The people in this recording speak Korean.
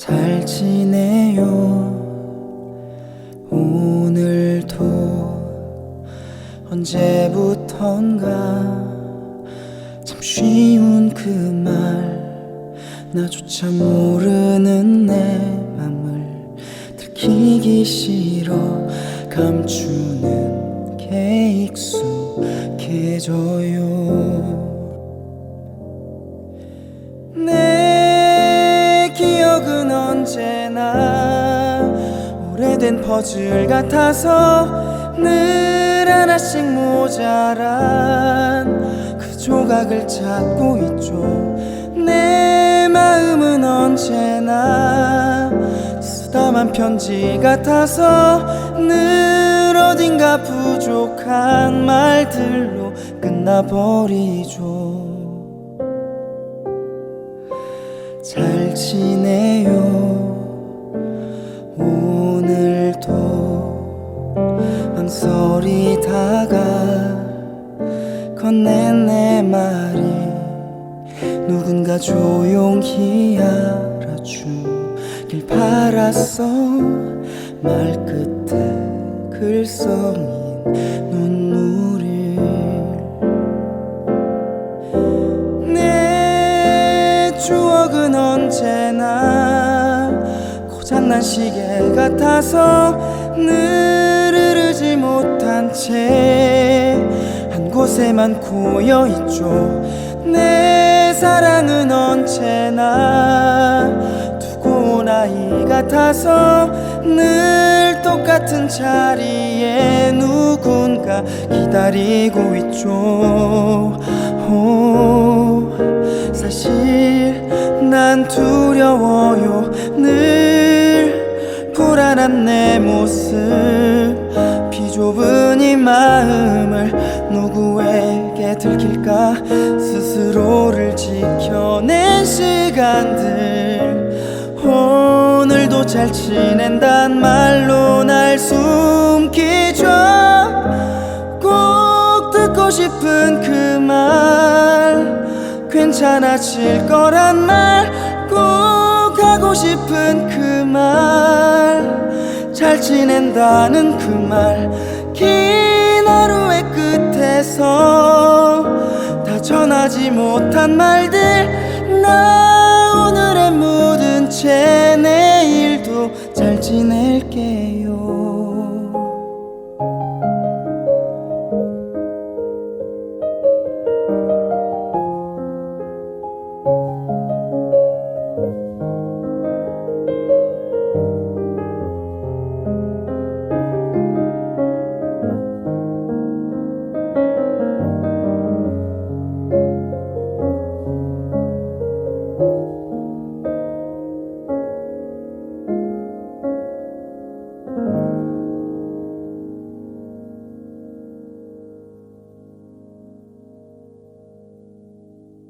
잘 지내요. 오늘도 언제부턴가 참 쉬운 그 말 나조차 모르는 내 맘을 들키기 싫어 감추는 게 익숙해져요. 내 기억은 언제나 오래된 퍼즐 같아서 늘 하나씩 모자란 그 조각을 찾고 있죠. 내 마음은 언제나 쓰다만 편지 같아서 늘 어딘가 부족한 말들로 끝나버리죠 잘 지내요. 오늘도 망설이다가 건넨 내 말이 누군가 조용히 알아주길 바랐어 말끝에 글썽인 눈 추억은 언제나 고장난 시계 같아서 늘 흐르지 못한 채 한 곳에만 고여 있죠. 내 사랑은 언제나 두고 온 아이 같아서 늘 똑같은 자리에 누군가 기다리고 있죠. 오, 사실 난 두려워요. 늘 불안한 내 모습. 비좁은 이 마음을 누구에게 들킬까? 스스로를 지켜낸 시간들. 오늘도 잘 지낸단 말로 날 숨기죠. 꼭 듣고 싶은 그말 괜찮아질 거란 말 꼭 하고 싶은 그 말. 잘 지낸다는 그 말 긴 하루의 끝에서 다 전하지 못한 말들. 나 오늘의 묻은 채 내일도 잘 지낼게요